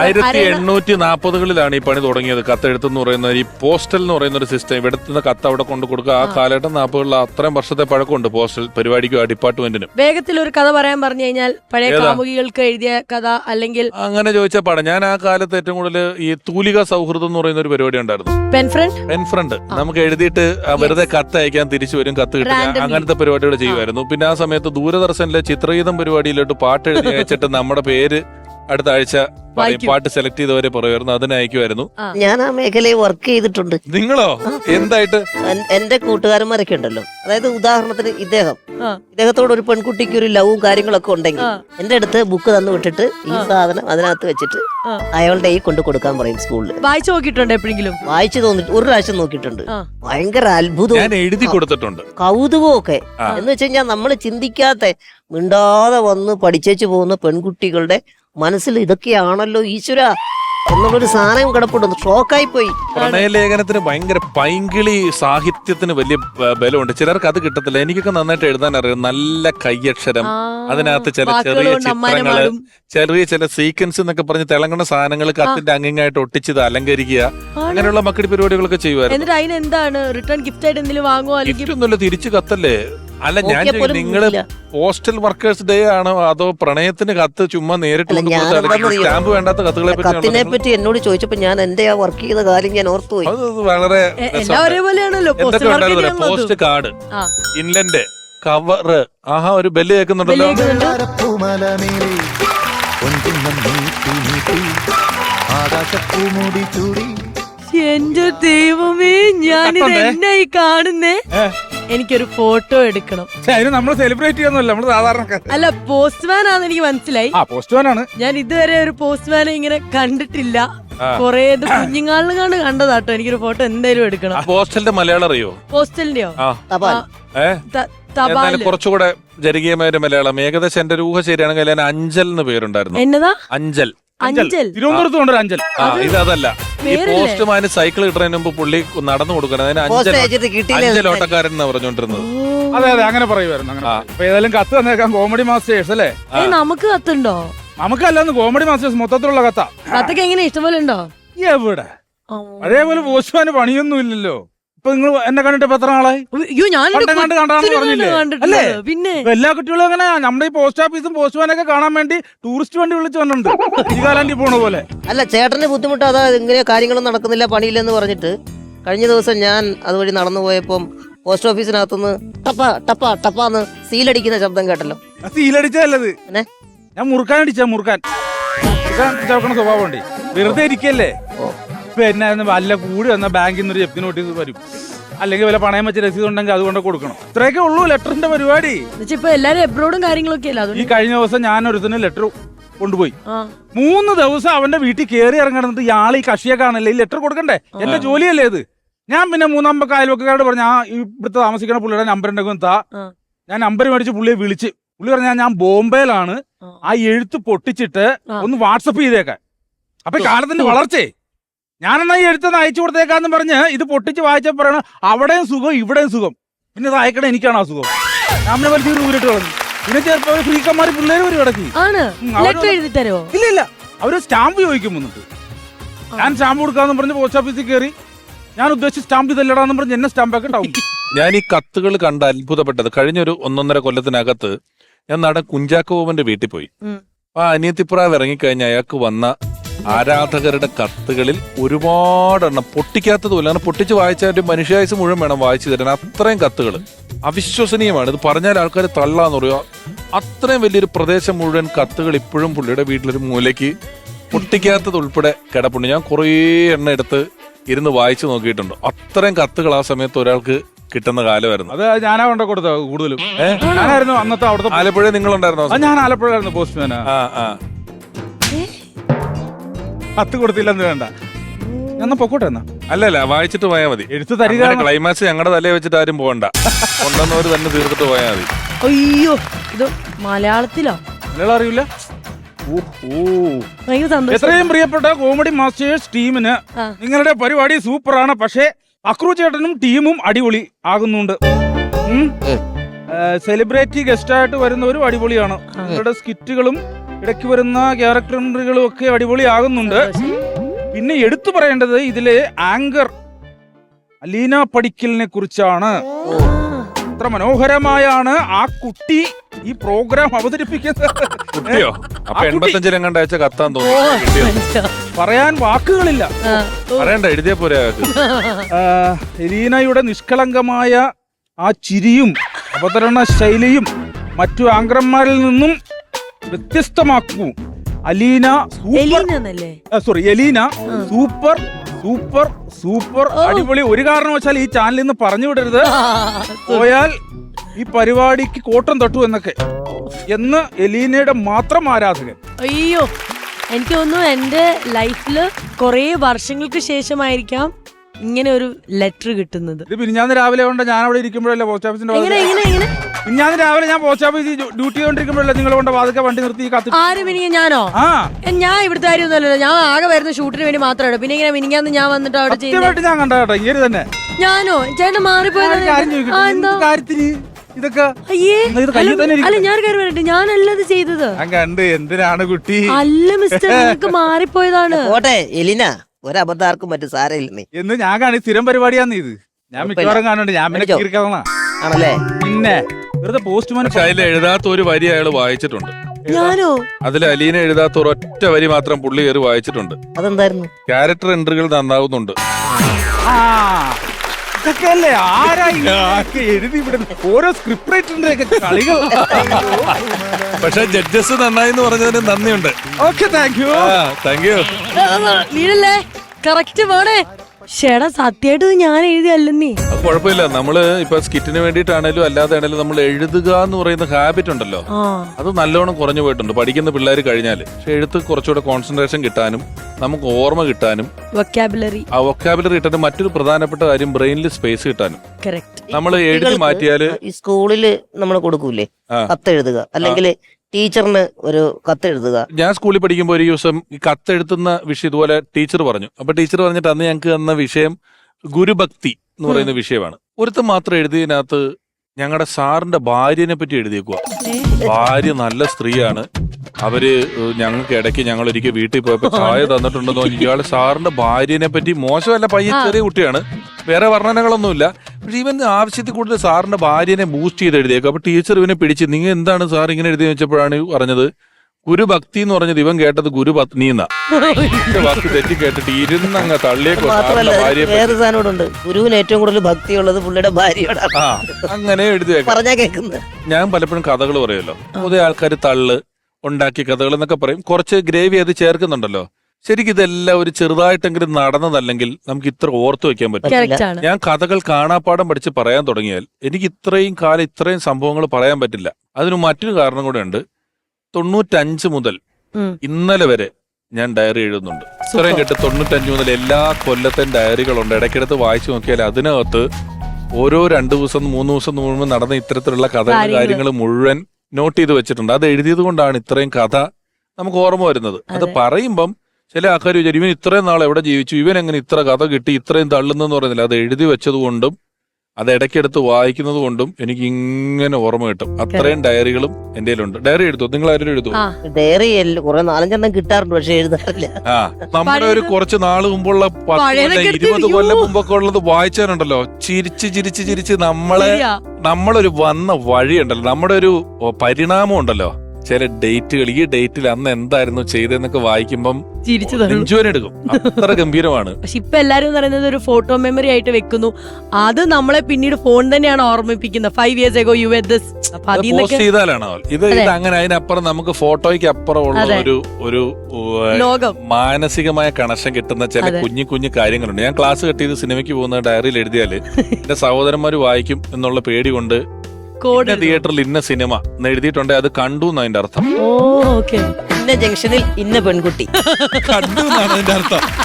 ആയിരത്തി എണ്ണൂറ്റി നാൽപ്പതുകളിലാണ് ഈ പണി തുടങ്ങിയത്. കത്തെഴുത്ത് എന്ന് പറയുന്ന ഈ പോസ്റ്റൽ എന്ന് പറയുന്ന ഒരു സിസ്റ്റം ഇവിടുത്തെ കത്ത് അവിടെ കൊണ്ട് കൊടുക്കുക. ആ കാലഘട്ടം നാൽപ്പതുകളിൽ അത്രയും വർഷത്തെ പഴക്കമുണ്ട് പോസ്റ്റൽ പരിപാടിക്കും ആ ഡിപ്പാർട്ട്മെന്റിനും വേഗത്തിൽ ഒരു കഥ പറയാൻ പറഞ്ഞു കഴിഞ്ഞാൽ പഴയ കാമുകികൾക്ക് എഴുതിയ കഥ അല്ലെങ്കിൽ അങ്ങനെ ചോദിച്ച പാടാം. ഞാൻ ആ കാലത്ത് ഏറ്റവും കൂടുതൽ ഈ തൂലിക സൗഹൃദം എന്ന് പറയുന്ന ഒരു പരിപാടി ഉണ്ടായിരുന്നു. പെൻഫ്രണ്ട് നമുക്ക് എഴുതിയിട്ട് വെറുതെ കത്ത് അയക്കാൻ തിരിച്ചു വരും കത്ത് കിട്ടില്ല. അങ്ങനത്തെ പരിപാടികൾ ചെയ്യുമായിരുന്നു. പിന്നെ ആ സമയത്ത് ദൂരദർശനിലെ ചിത്രഗീതം പരിപാടിയിലോട്ട് പാട്ട് എഴുതി അയച്ചിട്ട് നമ്മുടെ പേര് അടുത്ത ആഴ്ച പറയും വായിക്കും. പാട്ട് സെലക്ട് ചെയ്തവരെ പറയുമായിരുന്നു അതിനെ അയക്കുമായിരുന്നു. ഞാൻ ആ മേഖലയിൽ വർക്ക് ചെയ്തിട്ടുണ്ട്. നിങ്ങളോ? എന്തായിട്ട്? എൻ- എന്റെ കൂട്ടുകാരന്മാരൊക്കെ ഉണ്ടല്ലോ. അതായത് ഉദാഹരണത്തിന് ഇദ്ദേഹം. ആ. ഇദ്ദേഹത്തോട് ഒരു പെൺകുട്ടിക്ക് ഒരു ലവും കാര്യങ്ങളൊക്കെ ഉണ്ടെങ്കിൽ ആ. എന്റെ അടുത്ത് ബുക്ക് തന്നു വിട്ടിട്ട് ഈ സാധനം അതിനകത്ത് വെച്ചിട്ട് ആ. അയാളുടെ ഈ കൊണ്ട് കൊടുക്കാൻ പറയും സ്കൂളിൽ വായിച്ചു നോക്കിയിട്ടുണ്ട് എപ്പോഴെങ്കിലും? വായിച്ചു തോന്നിട്ട് ഒരു പ്രാവശ്യം നോക്കിയിട്ടുണ്ട്. ആ. ഭയങ്കര അത്ഭുതവും ഞാൻ എഴുതി കൊടുത്തിട്ടുണ്ട്. കൗതുകവും ഒക്കെ എന്ന് വെച്ച് കഴിഞ്ഞാൽ നമ്മൾ ചിന്തിക്കാത്ത മിണ്ടാതെ വന്ന് പഠിച്ചേച്ചു പോകുന്ന പെൺകുട്ടികളുടെ മനസ്സിൽ ഇതൊക്കെയാണല്ലോ ഈശ്വര എന്നുള്ളൊരു സാധനം കിടപ്പുണ്ട്. ഷോക്കായി പോയി പ്രണയലേഖനത്തിന് ഭയങ്കര പൈങ്കിളി സാഹിത്യത്തിന് വലിയ ബലമുണ്ട്. ചിലർക്ക് അത് കിട്ടത്തില്ല. എനിക്കൊക്കെ നന്നായിട്ട് എഴുതാൻ അറിയാം. നല്ല കയ്യക്ഷരം അതിനകത്ത് ചില ചെറിയ ചിത്രങ്ങൾ ചിത്രങ്ങൾ. ചെറിയ ചില സീക്വൻസ് എന്നൊക്കെ പറഞ്ഞ് തിളങ്ങുന്ന സാധനങ്ങൾ കത്തിന്റെ അങ്ങിങ്ങായിട്ട് ഒട്ടിച്ചത് അലങ്കരിക്കുക. അങ്ങനെയുള്ള മക്കടി പരിപാടികളൊക്കെ ചെയ്യുമായിരുന്നു. എന്നിട്ട് അതിന് എന്താണ് റിട്ടേൺ ഗിഫ്റ്റ് ആയിട്ട് എന്തെങ്കിലും വാങ്ങുമോ അല്ലെങ്കിൽ ഗിഫ്റ്റ് ഒന്നുമില്ല. തിരിച്ചു കത്തല്ലേ? അല്ല ഞാൻ നോക്കിയാൽ നിങ്ങൾ. പോസ്റ്റൽ വർക്കേഴ്സ് ഡേ ആണോ അതോ പ്രണയത്തിന് കത്ത് ചുമ്മാ നേരിട്ട് അല്ല, കൊണ്ട് ഞാൻ കൊടുത്താൽ എന്താണെന്നറിയോ? സ്റ്റാമ്പ് വേണ്ടാത്ത കത്തുകളെ കത്തിനെ പറ്റി പറ്റി എന്നോട് ചോദിച്ചപ്പോ ഞാൻ എന്റെ ആ വർക്ക് ചെയ്ത കാര്യം ഞാൻ ഓർത്തുപോയി അത് വളരെ എ- എല്ലാം രസമുണ്ട്. ഒരേപോലെയാണല്ലോ എന്തൊക്കെ പോസ്റ്റ് ഉണ്ടായിരുന്നു മാർക്കറ്റിൽ പോസ്റ്റ് കാർഡ് ആ ഇൻലൻഡ് കവറ് ആഹാ ഒരു ബെല്ല് കേൾക്കുന്നുണ്ടല്ലോ വെളിയിടുന്നുണ്ട്. പൂമലമേലെ പൊൻകുന്നം നീട്ടി നീട്ടി ആകാശപ്പൂമുടി ചൂടി എന്റെ ദൈവമേ ഞാനിത് കത്തുണ്ടേ? എന്നെ ഈ കാണുന്നേ ഏ. എനിക്കൊരു ഫോട്ടോ എടുക്കണം. പക്ഷെ അതിന് നമ്മൾ സെലിബ്രേറ്റ് ചെയ്യുന്നില്ല നമ്മൾ സാധാരണക്കാർ അല്ല പോസ്റ്റ്മാൻ ആണെന്ന് എനിക്ക് മനസ്സിലായി. ആ പോസ്റ്റ്മാനാണ് ഞാൻ ഇതുവരെ ഒരു പോസ്റ്റ്മാനെ ഇങ്ങനെ കണ്ടിട്ടില്ല. കൊറേ ഇത് കുഞ്ഞുങ്ങളിലും കണ്ട് കണ്ടതാട്ടോ. എനിക്കൊരു ഫോട്ടോ എന്തായാലും എടുക്കണം. പോസ്റ്റലിന്റെ മലയാളം അറിയോ? പോസ്റ്റലിന്റെയോ ആ. തപാൽ. ഏ? ത- എന്നാലും തപാൽ കുറച്ചുകൂടെ ജനകീയമായ ഒരു മലയാളം. ഏകദേശം എന്റെ ഊഹ ശരിയാണെങ്കിൽ അതിന് അഞ്ചൽ എന്ന് പേരുണ്ടായിരുന്നു. എന്നതാ? അഞ്ചൽ. അഞ്ചൽ. തിരുവനന്തപുരത്ത് കൊണ്ടൊരു അഞ്ചൽ. ആ ഇത് അതല്ല. ഈ? പോസ്റ്റ്മാന് സൈക്കിൾ കിട്ടുന്നതിന് മുമ്പ് പുള്ളി നടന്നു കൊടുക്കണം. അതിന് അഞ്ചൽ അയച്ചിട്ട് അഞ്ചൽ കിട്ടിയില്ല ഓട്ടക്കാരൻ എന്നാ പറഞ്ഞോണ്ടിരുന്നത് അതെ അതെ അങ്ങനെ പറയുമായിരുന്നു അങ്ങനെ ആ. അപ്പൊ ഏതായാലും കത്ത് തന്നേക്കാം കോമഡി മാസ്റ്റേഴ്സ് അല്ലേ? ഏ നമുക്ക് കത്തുണ്ടോ? നമുക്കല്ലെന്ന് കോമഡി മാസ്റ്റേഴ്സ് മൊത്തത്തിലുള്ള കത്താ. കത്തൊക്കെ എങ്ങനെ ഇഷ്ടംപോലെ ഉണ്ടോ? എവിടെ? പഴയ പോലെ പോസ്റ്റ്മാന് പണിയൊന്നും ഇല്ലല്ലോ. ഇപ്പൊ നിങ്ങൾ എന്നെ കണ്ടിട്ട് ഇപ്പൊ എത്ര നാളായി? അയ്യോ ഞാൻ പറഞ്ഞില്ലേ? അല്ലേ? പിന്നെ. എല്ലാ കുട്ടികളും അങ്ങനെ നമ്മുടെ ഈ പോസ്റ്റ് ഓഫീസും പോസ്റ്റ്മാനൊക്കെ കാണാൻ വേണ്ടി ടൂറിസ്റ്റ് വണ്ടി വിളിച്ചു വന്നിട്ടുണ്ട്. പോണ പോലെ. അല്ല ചേട്ടന്റെ ബുദ്ധിമുട്ട് അതാ ഇങ്ങനെ കാര്യങ്ങളും നടക്കുന്നില്ല പണിയില്ലെന്ന് പറഞ്ഞിട്ട്. കഴിഞ്ഞ ദിവസം ഞാൻ അതുവഴി നടന്നു പോയപ്പം പോസ്റ്റ് ഓഫീസിനകത്തുനിന്ന് ടപ്പ ടപ്പ ടപ്പാന്ന് സീലടിക്കുന്ന ശബ്ദം കേട്ടല്ലോ. സീലടിച്ചത് പിന്നെ? ഞാൻ മുറുക്കാൻ അടിച്ച മുറുക്കാൻ. മുറുക്കാൻ ചവക്കണ സ്വഭാവം ഉണ്ട്. വെറുതെ ഇരിക്കല്ലേ? പിന്നെ ഒന്ന് വല്ല കൂടി വന്ന ബാങ്കിൽ നിന്ന് ഒരു ജപ്തി നോട്ടീസ് വരും. അല്ലെങ്കിൽ വല്ല പണയം വെച്ച രസീത് ഉണ്ടെങ്കിൽ അതുകൊണ്ട് കൊടുക്കണം. ഇത്രയൊക്കെ ഉള്ളൂ ലെറ്ററിന്റെ പരിപാടി. ഇപ്പൊ എല്ലാരും എബ്രോഡും കാര്യങ്ങളൊക്കെ അല്ല? ഈ അതുകൊണ്ട് കഴിഞ്ഞ ദിവസം ഞാൻ ഒരുത്തിന് ലെറ്റർ കൊണ്ടുപോയി. ആ. മൂന്ന് ദിവസം അവന്റെ വീട്ടിൽ കയറി ഇറങ്ങണത് ഇയാൾ ഈ കക്ഷിയെ കാണല്ലേ ഈ ലെറ്റർ കൊടുക്കണ്ടേ? എന്റെ ജോലിയല്ലേ ഇത്? ഞാൻ പിന്നെ മൂന്നാം പക്ക അയൽവക്കാരോട് പറഞ്ഞു ആ ഇവിടുത്തെ താമസിക്കുന്ന പുള്ളിയുടെ നമ്പർ ഉണ്ടെങ്കിൽ താ. ആ. ഞാൻ നമ്പർ മേടിച്ച് പുള്ളിയെ വിളിച്ച്. പുള്ളി പറഞ്ഞ ഞാൻ ബോംബെയിലാണ് ആ. ആ എഴുത്ത് പൊട്ടിച്ചിട്ട് ആ. ഒന്ന് വാട്സപ്പ് ചെയ്തേക്കാൻ അപ്പൊ ഈ കാലത്തിന്റെ വളർച്ചേ ഞാനെന്നാ ഈ എഴുത്തൊന്ന് അയച്ചു കൊടുത്തേക്കാന്ന് പറഞ്ഞ് ഇത് പൊട്ടിച്ച് വായിച്ചാൽ പറയണ അവിടെയും സുഖം ഇവിടെയും സുഖം. പിന്നെ ഇത് അയക്കണേ എനിക്കാണ് ആ സുഖം. ഞാൻ വലിച്ച് ഊരിട്ട് കളഞ്ഞു. പിന്നെ ചിലപ്പോ ഫ്രീക്കന്മാര് പിള്ളേര് ഒരു കിടക്കി ആണ്. ലെറ്റർ എഴുതി തരോ ഇല്ല ഇല്ല. അവർ സ്റ്റാമ്പ് ചോദിക്കും വന്നിട്ട്. ഞാൻ സ്റ്റാമ്പ് കൊടുക്കാന്ന് പറഞ്ഞ് പോസ്റ്റ് ഓഫീസിൽ കയറി ഞാൻ ഉദ്ദേശിച്ച സ്റ്റാമ്പ് ഇതല്ലടാന്ന് പറഞ്ഞ് എന്നെ സ്റ്റാമ്പ് ഒക്കെ ഉണ്ടാവും ഞാൻ ഈ കത്തുകൾ കണ്ട അത്ഭുതപ്പെട്ടത്. കഴിഞ്ഞൊരു ഒന്നൊന്നര കൊല്ലത്തിനകത്ത് ഞാൻ നടൻ കുഞ്ചാക്കോവന്റെ വീട്ടിൽ പോയി. ആ അനിയത്തിപ്രാവ് ഇറങ്ങിക്കഴിഞ്ഞ അയാൾക്ക് വന്ന ആരാധകരുടെ കത്തുകളിൽ ഒരുപാടെണ്ണം പൊട്ടിക്കാത്തതുമില്ല അങ്ങനെ പൊട്ടിച്ച് വായിച്ചാൽ ഒരു മനുഷ്യായുസ് മുഴുവൻ വേണം വായിച്ചു തരാൻ. അത്രയും കത്തുകൾ അവിശ്വസനീയമാണ്. ഇത് പറഞ്ഞാൽ ആൾക്കാർ തള്ളാന്ന് പറയുക അത്രയും വലിയൊരു പ്രദേശം മുഴുവൻ കത്തുകൾ ഇപ്പോഴും പുള്ളിയുടെ വീട്ടിലൊരു മൂലയ്ക്ക് പൊട്ടിക്കാത്തത് ഉൾപ്പെടെ കിടപ്പുണ്ട്. ഞാൻ കുറേ എണ്ണ എടുത്ത് ഇരുന്ന് വായിച്ചു നോക്കിയിട്ടുണ്ട്. അത്രയും കത്തുകൾ ആ സമയത്ത് ഒരാൾക്ക് കിട്ടുന്ന കാലമായിരുന്നു. അത് ഞാനാ കൊണ്ട കൊടുത്ത കൂടുതലും. ഞാനായിരുന്നു അന്നത്തെ അവിടുത്തെ ആലപ്പുഴ നിങ്ങളുണ്ടായിരുന്നോ? ഞാൻ ആലപ്പുഴയായിരുന്നു പോസ്റ്റ്മാൻ ആ ആ. കത്ത് കൊടുത്തില്ലെന്ന് വേണ്ട. എന്നാ പൊക്കോട്ടെ എന്നാ. അല്ലല്ല വായിച്ചിട്ട് പോയാൽ മതി. എടുത്തു തരിക ക്ലൈമാക്സ് ഞങ്ങളുടെ തലയെ വെച്ചിട്ട് ആരും പോകണ്ട കൊണ്ടുവന്നവർ തന്നെ തീർത്തിട്ട് പോയാൽ മതി. അയ്യോ ഇത് മലയാളത്തിലോ? മലയാളം അറിയില്ല ഓ ഭയങ്കര സന്തോഷം. എത്രയും പ്രിയപ്പെട്ട കോമഡി മാസ്റ്റേഴ്സ് ടീമിന് ആ. നിങ്ങളുടെ പരിപാടി സൂപ്പറാണ്. പക്ഷേ അക്രു ചേട്ടനും ടീമും അടിപൊളി ആകുന്നുണ്ട്. സെലിബ്രിറ്റി ഗസ്റ്റ് ആയിട്ട് വരുന്നവരും അടിപൊളിയാണ്. നിങ്ങളുടെ സ്കിറ്റുകളും ഇടയ്ക്ക് വരുന്ന ക്യാരക്ടറുകളും ഒക്കെ അടിപൊളിയാകുന്നുണ്ട്. പിന്നെ എടുത്തു പറയേണ്ടത് ഇതിലെ ആങ്കർ അലീന പടിക്കലിനെ കുറിച്ചാണ്. അത്ര മനോഹരമായാണ് ആ കുട്ടി ഈ പ്രോഗ്രാം അവതരിപ്പിക്കുന്നത്. കുട്ടിയോ? അപ്പൊ അയച്ച കത്താൻ തോന്നുന്നു. പറയാൻ വാക്കുകളില്ല. ആ, ഓ, പറയണ്ട എഴുതിയ പോരെ എലീനയുടെ നിഷ്കളങ്കമായ ആ ചിരിയും അവതരണ ശൈലിയും മറ്റു ആങ്കർമാരിൽ നിന്നും വ്യത്യസ്തമാക്കും. Aleena super sorry Eleena super super super അടിപൊളി. ഒരു കാരണവശാൽ ഈ ചാനലിൽ നിന്ന് പറഞ്ഞു വിടരുത്. പോയാൽ ഈ പരിപാടിക്ക് കോട്ടം തട്ടു എന്നൊക്കെ. എന്ന് എലീനയുടെ മാത്രം ആരാധകൻ. അയ്യോ എനിക്ക് തോന്നുന്നു എന്റെ ലൈഫിൽ കുറേ വർഷങ്ങൾക്ക് ശേഷമായിരിക്കാം ഇങ്ങനെ ഒരു ലെറ്റർ കിട്ടുന്നത്. ഇത് ഞാൻ രാവിലെ കൊണ്ട് ഞാൻ അവിടെ ഇരിക്കുമ്പോഴല്ലേ പോസ്റ്റ് ഓഫീസിന്റെ പിരിഞ്ഞാന്ന് രാവിലെ ഞാൻ പോസ്റ്റ് ഓഫീസിൽ ഡ്യൂട്ടി ചെയ്തോണ്ടിരിക്കുമ്പോഴല്ലേ നിങ്ങൾ കൊണ്ട് വാതൊക്കെ വണ്ടി നിർത്തി കത്തി ആര് മിനിങ്ങ ഞാനോ? ആ. ഞാൻ ഇവിടുത്തെ കാര്യമൊന്നുമല്ലല്ലോ ഞാൻ ആകെ വരുന്ന ഷൂട്ടിന് വേണ്ടി മാത്രമാണ് പിന്നെ ഇങ്ങനെ മിനിങ്ങാന്ന് ഞാൻ വന്നിട്ട് അവിടെ ചെയ്യുന്നത്? സത്യമായിട്ട് ഞാൻ കണ്ട കേട്ടോ. ഇങ്ങനെ തന്നെ. ഞാനോ? ചേട്ടൻ ഞാൻ മാറിപ്പോയത് ഒരു കാര്യം ചോദിക്കട്ടെ? ആ എന്താ എന്ത്? കാര്യത്തിന്? ഇതൊക്കെ? അയ്യേ എന്നാ ഇത് കയ്യിൽ തന്നെ അല്ല. ഞാൻ കാര്യം ഞാനല്ല ഇത് ചെയ്തത്. ഞാൻ കണ്ട്. എന്തിനാണ് കുട്ടി? അല്ല മിസ്റ്റർ നിങ്ങൾക്ക് മാറിപ്പോയതാണ്. പോട്ടെ എലിന. ഒരബദ്ധാർക്കും മറ്റു സാരമില്ലെന്നേ എന്ന് ഞാൻ കാണി സ്ഥിരം പരിപാടിയാന്ന് ഇത്. ഞാൻ. മിക്കവാറും കാണുന്നുണ്ട്. ഞാൻ പിന്നെ ആണല്ലേ? പിന്നെ വെറുതെ പോസ്റ്റ്മാൻ പക്ഷെ അതിൽ എഴുതാത്ത ഒരു വരി അയാൾ വായിച്ചിട്ടുണ്ട്. ഞാനോ? അതിൽ അലീന എഴുതാത്ത ഒരൊറ്റ വരി മാത്രം പുള്ളി കയറി വായിച്ചിട്ടുണ്ട്. അതെന്തായിരുന്നു? ക്യാരക്ടർ എൻട്രികൾ നന്നാവുന്നുണ്ട്. ആ ഇതൊക്കെ അല്ലേ? ആരാ ഇതൊക്കെ എഴുതി വിടുന്നത് ഓരോ സ്ക്രിപ്റ്റ് റൈറ്ററിന്റെ ഒക്കെ കളികൾ. പക്ഷെ ജഡ്ജസ് നന്നായി എന്ന് പറഞ്ഞതിന് നന്ദിയുണ്ട്. Okay thank you thank you വീടല്ലേ കറക്റ്റ് വേണേ ചേട്ടാ സത്യമായിട്ട് ഇത് ഞാൻ എഴുതിയല്ലെന്നേ. അത് കുഴപ്പമില്ല. നമ്മൾ ഇപ്പൊ സ്കിറ്റിന് വേണ്ടിയിട്ടാണേലും അല്ലാതെ ആണേലും നമ്മൾ എഴുതുക എന്ന് പറയുന്ന ഹാബിറ്റ് ഉണ്ടല്ലോ. ആ. അത് നല്ലോണം കുറഞ്ഞു പോയിട്ടുണ്ട്. പഠിക്കുന്ന പിള്ളേർ കഴിഞ്ഞാൽ. പക്ഷെ എഴുത്ത് കുറച്ചുകൂടെ കോൺസെൻട്രേഷൻ കിട്ടാനും നമുക്ക് ഓർമ്മ കിട്ടാനും വൊക്കാബുലറി ആ വൊക്കാബുലറി കിട്ടാനും മറ്റൊരു പ്രധാനപ്പെട്ട കാര്യം ബ്രെയിനിൽ സ്പേസ് കിട്ടാനും. കറക്റ്റ് നമ്മൾ എഴുതി മാറ്റിയാൽ ഈ സ്കൂളിൽ നമ്മൾ കൊടുക്കൂലേ? ആ. കത്തെഴുതുക. അല്ലെങ്കിൽ ടീച്ചറിന് ഒരു കത്തെഴുതുക ഞാൻ സ്കൂളിൽ പഠിക്കുമ്പോൾ ഒരു ദിവസം ഈ കത്തെഴുത്തുന്ന വിഷയം ഇതുപോലെ ടീച്ചർ പറഞ്ഞു. അപ്പൊ ടീച്ചർ പറഞ്ഞിട്ട് അന്ന് ഞങ്ങൾക്ക് തന്ന വിഷയം ഗുരുഭക്തി എന്ന് പറയുന്ന വിഷയമാണ്. ഒരുത്തൻ മാത്രം എഴുതിയതിനകത്ത് ഞങ്ങളുടെ സാറിന്റെ ഭാര്യനെ പറ്റി എഴുതിയേക്കുക ഭാര്യ നല്ല സ്ത്രീയാണ്. അവർ ഞങ്ങൾക്ക് ഇടയ്ക്ക് ഞങ്ങൾ ഒരിക്കൽ വീട്ടിൽ പോയപ്പോ ചായ തന്നിട്ടുണ്ടെന്ന് തോന്നി ഇയാൾ സാറിന്റെ ഭാര്യനെ പറ്റി മോശമല്ല പയ്യൻ ചെറിയ കുട്ടിയാണ്. വേറെ വർണനകളൊന്നുമില്ല. പക്ഷെ ഇവൻ ആവശ്യത്തിൽ കൂടുതൽ സാറിന്റെ ഭാര്യനെ ബൂസ്റ്റ് ചെയ്ത് എഴുതിയേക്കും. അപ്പൊ ടീച്ചർ ഇവനെ പിടിച്ച് നിങ്ങൾ എന്താണ് സാർ ഇങ്ങനെ എഴുതി വെച്ചപ്പോഴാണ് പറഞ്ഞത്? ഗുരുഭക്തി എന്ന് പറഞ്ഞത് ഇവൻ കേട്ടത് ഗുരുപത്നി എന്നാ? വാക്ക് തെറ്റി കേട്ടിട്ട് ഇരുന്നങ്ങ് തള്ളിയേക്കോ മാത്രമല്ല സാറിന്റെ ഭാര്യയെ പറ്റി. വേറെ ഗുരുവിന് ഏറ്റവും കൂടുതൽ ഭക്തിയുള്ളത് പുള്ളിയുടെ ഭാര്യയോടാണ് ആ അങ്ങനെ എഴുതി പറഞ്ഞാ കേൾക്കുന്നത് ഞാൻ പലപ്പോഴും കഥകൾ പറയുമല്ലോ. പുതിയ ആൾക്കാർ തള്ള് ഉണ്ടാക്കിയ കഥകൾ എന്നൊക്കെ പറയും. കുറച്ച് ഗ്രേവി അത് ചേർക്കുന്നുണ്ടല്ലോ. ശരിക്കും ഇതെല്ലാം ഒരു ചെറുതായിട്ടെങ്കിലും നടന്നതല്ലെങ്കിൽ നമുക്ക് ഇത്ര ഓർത്തു വെക്കാൻ പറ്റും. ഞാൻ കഥകൾ കാണാപ്പാടം പഠിച്ച് പറയാൻ തുടങ്ങിയാൽ എനിക്ക് ഇത്രയും കാലം ഇത്രയും സംഭവങ്ങൾ പറയാൻ പറ്റില്ല. അതിന് മറ്റൊരു കാരണം കൂടെ ഉണ്ട്. തൊണ്ണൂറ്റഞ്ച് മുതൽ. ഇന്നലെ വരെ ഞാൻ ഡയറി എഴുതുന്നുണ്ട്. ഇത്രയും കേട്ട് തൊണ്ണൂറ്റഞ്ച് മുതൽ എല്ലാ കൊല്ലത്തെയും ഡയറികളുണ്ട്. ഇടയ്ക്കിടത്ത് വായിച്ചു നോക്കിയാൽ അതിനകത്ത് ഓരോ രണ്ടു ദിവസം മൂന്ന് ദിവസം മുഴുവൻ നടന്ന ഇത്തരത്തിലുള്ള കഥകൾ. കാര്യങ്ങൾ. മുഴുവൻ നോട്ട് ചെയ്ത് വെച്ചിട്ടുണ്ട്. അത് എഴുതിയത് കൊണ്ടാണ് ഇത്രയും കഥ നമുക്ക് ഓർമ്മ വരുന്നത്. അതെ. പറയുമ്പം ചില ആൾക്കാർ വിചാരിച്ചു ഇവൻ ഇത്രയും നാൾ എവിടെ ജീവിച്ചു? ഇവൻ എങ്ങനെ ഇത്ര കഥ കിട്ടി? ഇത്രയും തള്ളുന്നെന്ന് പറയുന്നില്ല. അത് എഴുതി വെച്ചത് കൊണ്ടും അത് ഇടയ്ക്കെടുത്ത് വായിക്കുന്നത് കൊണ്ടും എനിക്ക് ഇങ്ങനെ ഓർമ്മ കിട്ടും. അത്രയും ഡയറികളും എന്റെ കയ്യിലുണ്ട്. ഡയറി എഴുതും? നിങ്ങൾ ആരും എഴുതും? ഡയറി കുറെ നാലഞ്ചെണ്ണം കിട്ടാറുണ്ട് പക്ഷെ എഴുതാറില്ല. ആ. നമ്മുടെ ഒരു കുറച്ച് നാൾ മുമ്പുള്ള ഇരുപത്. കൊല്ലം മുമ്പൊക്കെ ഉള്ളത് വായിച്ചാലുണ്ടല്ലോ. ചിരിച്ച് ചിരിച്ച് ചിരിച്ച് നമ്മളെ. നമ്മളൊരു വന്ന വഴിയുണ്ടല്ലോ. നമ്മുടെ ഒരു പരിണാമം ഉണ്ടല്ലോ ചില ഡേറ്റുകൾ ഈ ഡേറ്റിൽ അന്ന് എന്തായിരുന്നു ചെയ്തതെന്നൊക്കെ വായിക്കുമ്പം നെഞ്ചുവനെടുക്കും അത്ര ഗംഭീരമാണ്. പക്ഷെ ഇപ്പൊ എല്ലാരും പറയുന്നത് ഒരു ഫോട്ടോ മെമ്മറി ആയിട്ട് വെക്കുന്നു. അത് നമ്മളെ പിന്നീട് ഫോൺ തന്നെയാണ് ഓർമ്മിപ്പിക്കുന്നത്. Five years ago you this post ചെയ്താലാണോ ഇത് ഇത് അങ്ങനെ അതിനപ്പുറം നമുക്ക് ഫോട്ടോയ്ക്ക് അപ്പുറമുള്ള ഒരു ഒരു മാനസികമായ കണക്ഷൻ കിട്ടുന്ന ചില കുഞ്ഞു കുഞ്ഞു കാര്യങ്ങളുണ്ട്. ഞാൻ ക്ലാസ് കെട്ടിയത് സിനിമയ്ക്ക് പോകുന്ന ഡയറിയിൽ എഴുതിയാൽ എന്റെ സഹോദരന്മാർ വായിക്കും എന്നുള്ള പേടി കൊണ്ട് കോഡ് തിയേറ്ററിൽ ഇന്ന സിനിമ എന്ന് എഴുതിയിട്ടുണ്ട് അത് കണ്ടു എന്നതിന്റെ അർത്ഥം. Oh okay. ഇന്ന ജംഗ്ഷനിൽ ഇന്ന പെൺകുട്ടി. കണ്ടു എന്നാണ് അതിന്റെ അർത്ഥം.